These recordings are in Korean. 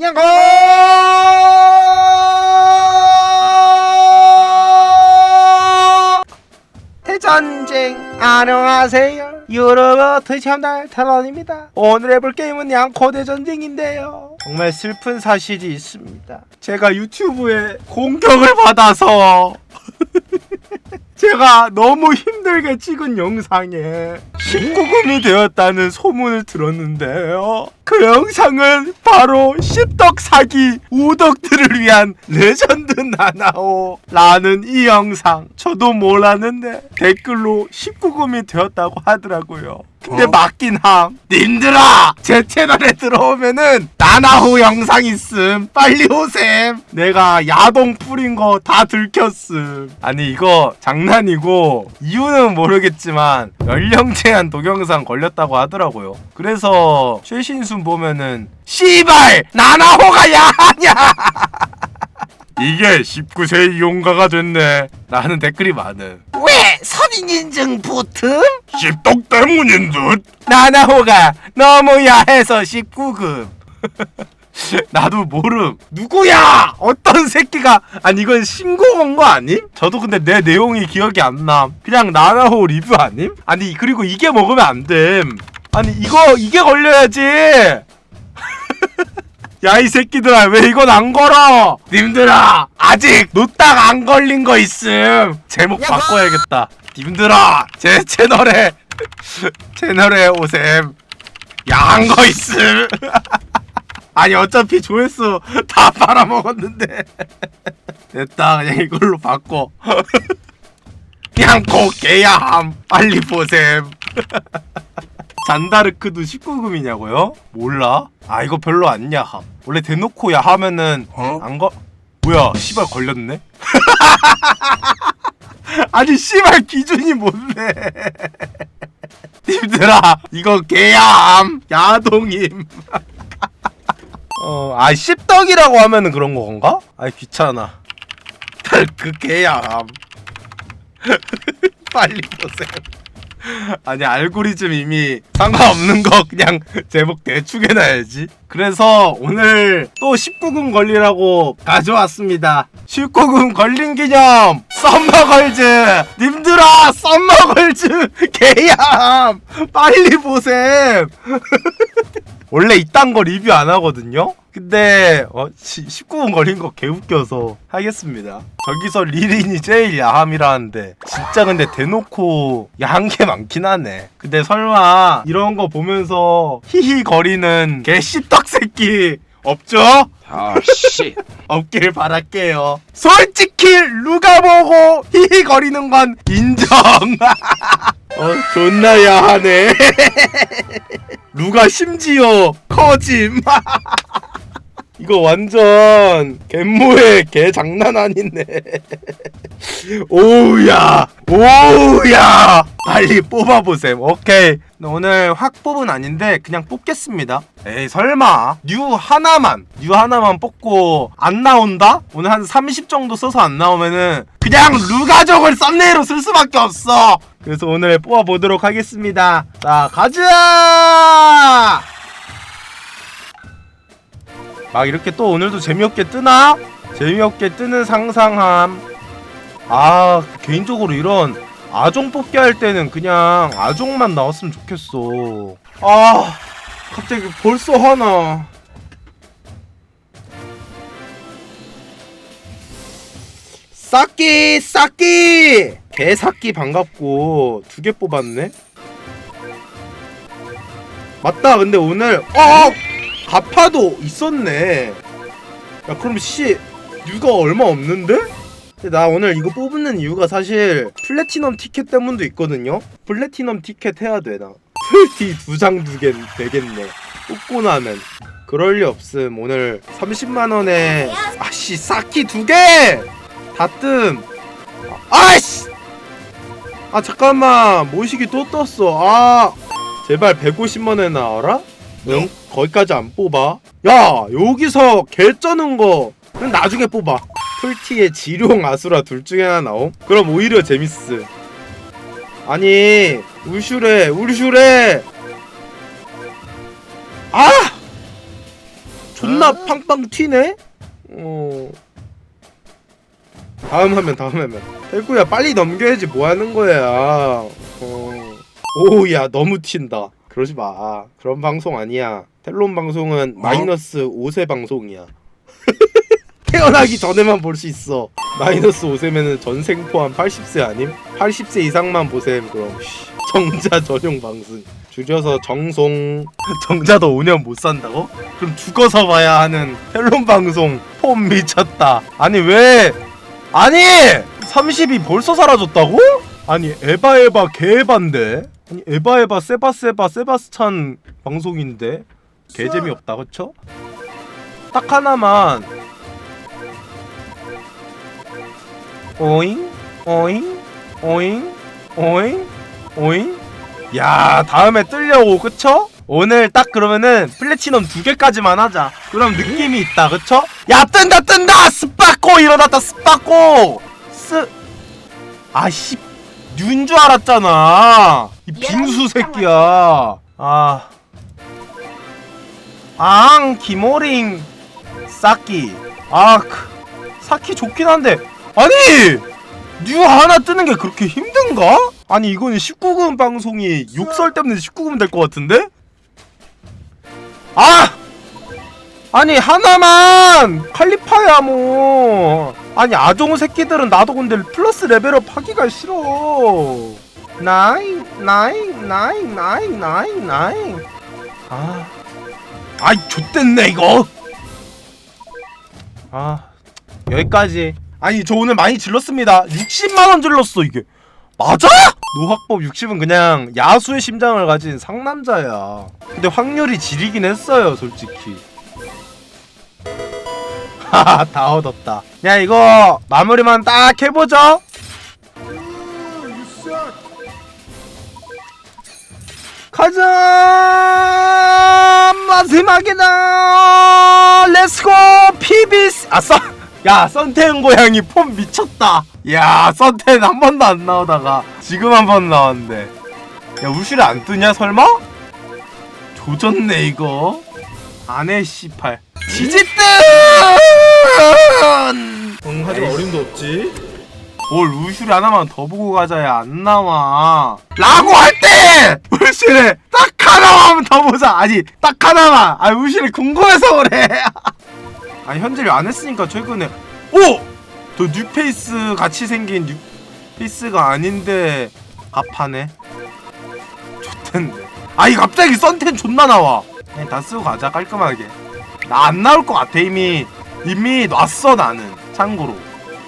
냥고 대전쟁 안녕하세요. 유럽어 대참달 탈론입니다. 오늘 해볼 게임은 양코 대전쟁인데요. 정말 슬픈 사실이 있습니다. 제가 유튜브에 공격을 받아서 제가 너무 힘들게 찍은 영상에 19금이 되었다는 소문을 들었는데요. 그 영상은 바로 십덕 사기 우덕들을 위한 레전드 나나오라는 이 영상. 저도 몰랐는데 댓글로 19금이 되었다고 하더라고요. 근데 어? 맞긴 함. 님들아! 제 채널에 들어오면은 나나호 영상 있음. 빨리 오셈. 내가 야동 뿌린 거 다 들켰음. 아니 이거 장난이고 이유는 모르겠지만 연령 제한 동영상 걸렸다고 하더라고요. 그래서 최신순 보면은 씨발 나나호가 야하냐? 이게 19세 이용가가 됐네. 라는 댓글이 많음. 왜 선인 인증 붙음? 십독 때문인 듯. 나나호가 너무 야해서 19급. 나도 모름. 누구야? 어떤 새끼가? 아니 이건 신고 온거 아님? 저도 근데 내 내용이 기억이 안 남. 그냥 나나호 리뷰 아님? 아니 그리고 이게 먹으면 안 됨. 아니 이거 이게 걸려야지. 야 이 새끼들아 왜 이건 안 걸어? 님들아 아직 노딱 안 걸린 거 있음. 제목 바꿔야겠다. 님들아 제 채널에 채널에 오셈. 야한 거 있음. 아니 어차피 조회수 다 빨아먹었는데 됐다 그냥 이걸로 바꿔 그냥 고개야 함 빨리 보셈 잔다르크도 19금이냐고요? 몰라 아 이거 별로 안 야함 원래 대놓고 야하면은 어? 안 거 뭐야 씨발 걸렸네 아니 씨발 기준이 뭔데 님들아 이거 개야함 야동임 어, 아, 씹덕이라고 하면은 그런 건가? 아이, 귀찮아. 그 개야. 빨리 보세요. 아니, 알고리즘 이미 상관없는 거 그냥 제목 대충 해놔야지. 그래서 오늘 또 19금 걸리라고 가져왔습니다. 19금 걸린 기념! 썸머걸즈! 님들아! 썸머걸즈! 개야! 빨리 보셈! 원래 이딴 거 리뷰 안 하거든요? 근데 어, 19분 걸린 거 개웃겨서 하겠습니다 저기서 리린이 제일 야함이라는데 진짜 근데 대놓고 야한 게 많긴 하네 근데 설마 이런 거 보면서 히히 거리는 개 씹떡 새끼 없죠? 아, 씨. 없길 바랄게요 솔직히 누가 보고 히히 거리는 건 인정 어 존나 야하네. 누가 심지어 커짐. 이거 완전 갯모의 개 장난 아니네. 오우야 오우야. 빨리 뽑아보셈. 오케이. 오늘 확 뽑은 아닌데 그냥 뽑겠습니다. 에이 설마. 뉴 하나만 뉴 하나만 뽑고 안 나온다? 오늘 한 30 정도 써서 안 나오면은 그냥 루가족을 썸네일로 쓸 수밖에 없어 그래서 오늘 뽑아보도록 하겠습니다 자 가자 막 이렇게 또 오늘도 재미없게 뜨나? 재미없게 뜨는 상상함. 아, 개인적으로 이런 아종 뽑기 할 때는 그냥 아종만 나왔으면 좋겠어. 아, 갑자기 벌써 화나. 싸끼, 싸끼! 개사끼 반갑고 두 개 뽑았네? 맞다, 근데 오늘, 어! 가파도 있었네. 야 그럼 씨 유가 얼마 없는데? 근데 나 오늘 이거 뽑는 이유가 사실 플래티넘 티켓 때문도 있거든요. 플래티넘 티켓 해야 되나? 풀티 두장 두개 되겠네. 뽑고 나면 그럴 리 없음. 오늘 30만 원에 아씨 사키 두 개. 다뜸. 아씨. 아 잠깐만 모시기 또 떴어. 아 제발 150만 원에 나와라. 응? 거기까지 안 뽑아? 야 여기서 개 쩌는 거는 나중에 뽑아 풀티의 지룡 아수라 둘 중에 하나 나옴? 그럼 오히려 재밌음 아니 울슈레 울슈레 아! 존나 존나 팡팡 튀네? 어. 다음 화면 다음 화면. 헬구야 빨리 넘겨야지. 뭐 하는 거야? 어. 오야 너무 튄다. 그러지 마. 그런 방송 아니야. 텔론 방송은 마이너스 5세 방송이야. 태어나기 전에만 볼 수 있어. 마이너스 5세면은 전생 포함 80세 아님? 80세 이상만 보셈 그럼. 씨. 정자 전용 방송. 줄여서 정송. 정자도 5년 못 산다고? 그럼 죽어서 봐야 하는 헬론 방송 폼 미쳤다. 아니 왜 아니 30이 벌써 사라졌다고? 아니 에바에바 개에반데 아니 에바에바 세바세바 세바스찬 방송인데 개재미없다 그쵸? 딱 하나만 오잉 오잉 오잉 오잉 오잉 야 다음에 뜨려고 그쵸? 오늘 딱 그러면은 플래티넘 두 개까지만 하자 그럼 느낌이 있다 그쵸? 야 뜬다 뜬다 스파코 일어났다 스파코 스 아 씨 뉴인 줄 알았잖아 이 빙수 새끼야 아 앙, 기모링, 사키. 아, 크, 사키 좋긴 한데. 아니! 뉴 하나 뜨는 게 그렇게 힘든가? 아니, 이거는 19금 방송이 욕설 때문에 19금 될 것 같은데? 아! 아니, 하나만! 칼리파야, 뭐. 아니, 아종 새끼들은 나도 근데 플러스 레벨업 하기가 싫어. 나인, 나인, 나인, 나인, 나인, 나인. 아. 아이 좆됐네 이거 아 여기까지 아니 저 오늘 많이 질렀습니다 60만원 질렀어 이게 맞아? 노학법 60은 그냥 야수의 심장을 가진 상남자야. 근데 확률이 지리긴 했어요 솔직히. 하하 다 얻었다. 야 이거 마무리만 딱 해보죠. 가자! 마지막이다! 렛츠고 피비스 아써 야 썬텐 고양이 폼 미쳤다. 야 썬텐 한 번도 안 나오다가 지금 한 번 나왔는데. 야 우실이 안 뜨냐 설마? 조졌네 이거. 안해 씨팔 지지뜬! 응 하지만 어림도 없지. 뭘 우슈리 하나만 더 보고 가자야 안 나와. 라고 할때 우슈리 딱 하나만 더 보자. 아니 딱 하나만. 아 우슈리 궁금해서 그래 아니 현질을 안 했으니까 최근에. 오! 저 뉴페이스 같이 생긴 뉴페이스가 아닌데 갑하네. 좋텐데 아니 갑자기 썬텐 존나 나와. 그냥 다 쓰고 가자 깔끔하게. 나 안 나올 것 같아 이미. 이미 놨어 나는. 참고로.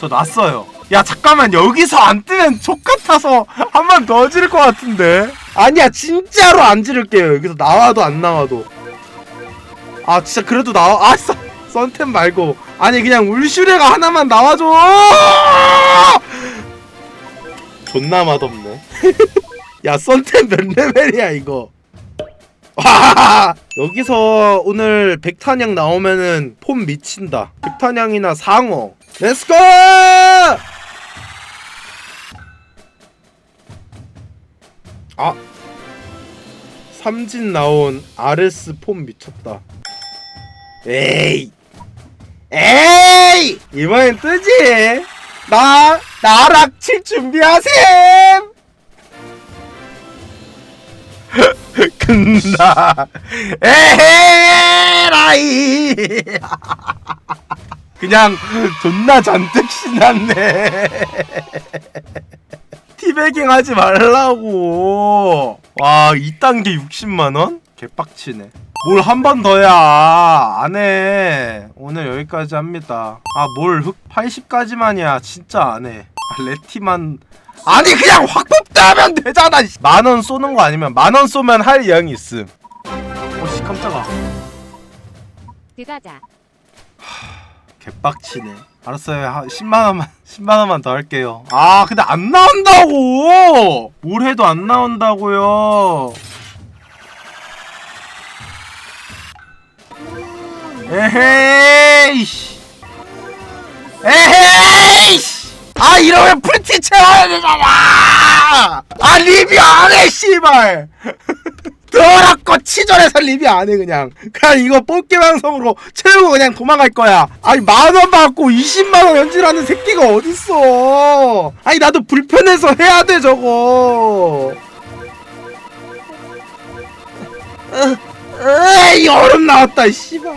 저 놨어요. 야 잠깐만. 여기서 안 뜨면 족같아서 한 번 더 지를 것 같은데. 아니야 진짜로 안 지를게요. 여기서 나와도 안 나와도. 아 진짜 그래도 나와. 아 선, 선템 말고. 아니 그냥 울슈레가 하나만 나와줘! 존나 맛없네. 야 선템 몇 레벨이야 이거? 와! 여기서 오늘 백탄양 나오면은 폼 미친다. 백탄양이나 상어. 렛츠고 아. 삼진 나온 RS 폼 미쳤다. 에이 에이! 이번엔 뜨지? 나 나락 칠 준비하셈! 끝나. 에헤라이! 그냥 존나 잔뜩 신났네. 티베깅 하지 말라고. 와 이딴 게 60만원? 개빡치네. 뭘 한 번 더야. 안해. 오늘 여기까지 합니다 아뭘흑 80까지만이야 진짜 안해 아, 레티만 아니 그냥 확 뽑다 하면 되잖아 만원 쏘는 거 아니면 만원 쏘면 할 예정이 있음 오씨 깜짝아 들어가자. 개빡치네. 알았어요. 한 10만 원만 10만 원만 더 할게요. 아, 근데 안 나온다고. 뭘 해도 안 나온다고요. 에헤이씨. 에헤이씨. 아, 이러면 프리티 채워야 되잖아. 아, 리뷰 안 해, 씨발. 더럽고 치졸해서 리뷰 안 해 그냥 그냥 이거 뽑기 방송으로 채우고 그냥 도망갈 거야 아니 만 원 받고 20만 원 연주하는 새끼가 어딨어 아니 나도 불편해서 해야 돼 저거 에이 얼음 나왔다 이 씨발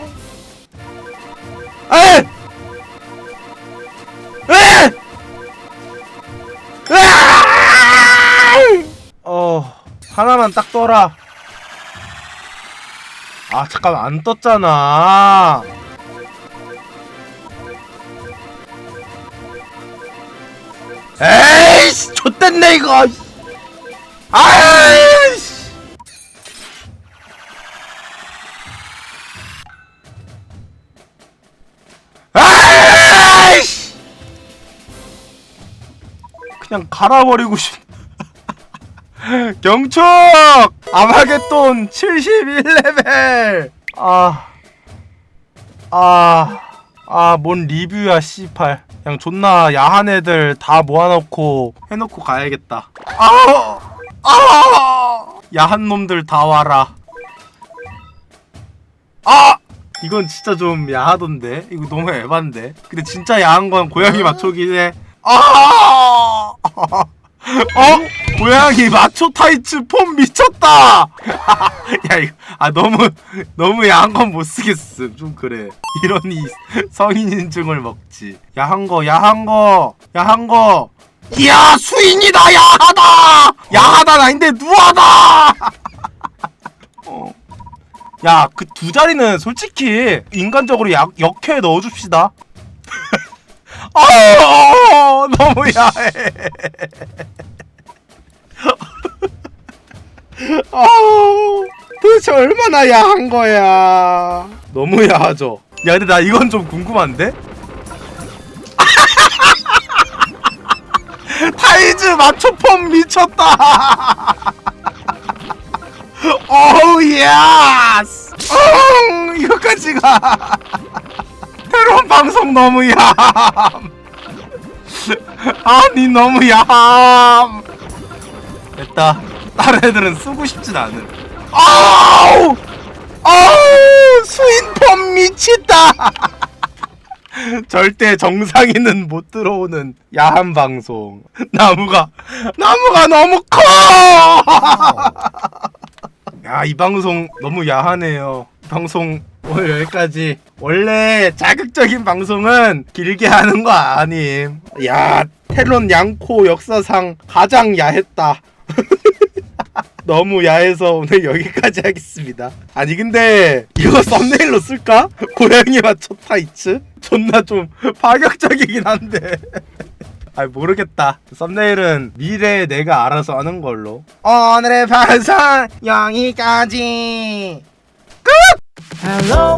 어 하나만 딱 떠라. 아 잠깐만 안 떴잖아. 에이씨 좆됐네 이거. 아이 그냥 갈아버리고 싶 경축! 아마겟돈 71레벨! 아, 아아 아 뭔 리뷰야 씨팔 그냥 존나 야한 애들 다 모아놓고 해놓고 가야겠다. 아, 아 야한 놈들 다 와라. 아 이건 진짜 좀 야하던데. 이거 너무 에반데. 근데 진짜 야한 건 고양이 맞춰긴 해 아! 어? 고양이 마초 타이츠 폼 미쳤다! 야 이거 아 너무 너무 야한 건 못 쓰겠음. 좀 그래. 이러니 성인 인증을 먹지. 야한 거 야한 거 야한 거. 이야 수인이다 야하다! 야하다 아닌데 누하다! 어. 야그 두 자리는 솔직히 인간적으로 약, 역해 넣어줍시다 아 너무 야해. 아우 도대체 얼마나 야한 거야. 너무 야하죠. 야 근데 나 이건 좀 궁금한데? 타이즈 마초폼 미쳤다. 오우 예스. 어, 이거까지 가 새로운 방송 너무 야 아니 너무 야함. 됐다. 다른 애들은 쓰고 싶진 않은. 아우! 아우! 수인폼 미치다. 절대 정상인은 못 들어오는 야한 방송. 나무가 나무가 너무 커! 야, 이 방송 너무 야하네요. 이 방송 오늘 여기까지. 원래 자극적인 방송은 길게 하는 거 아님. 야, 테론 양코 역사상 가장 야했다. 너무 야해서 오늘 여기까지 하겠습니다. 아니 근데 이거 썸네일로 쓸까? 고양이 맞춰 타이츠? 존나 좀 파격적이긴 한데. 아 모르겠다. 썸네일은 미래에 내가 알아서 하는 걸로. 오늘의 방송 여기까지. Hello,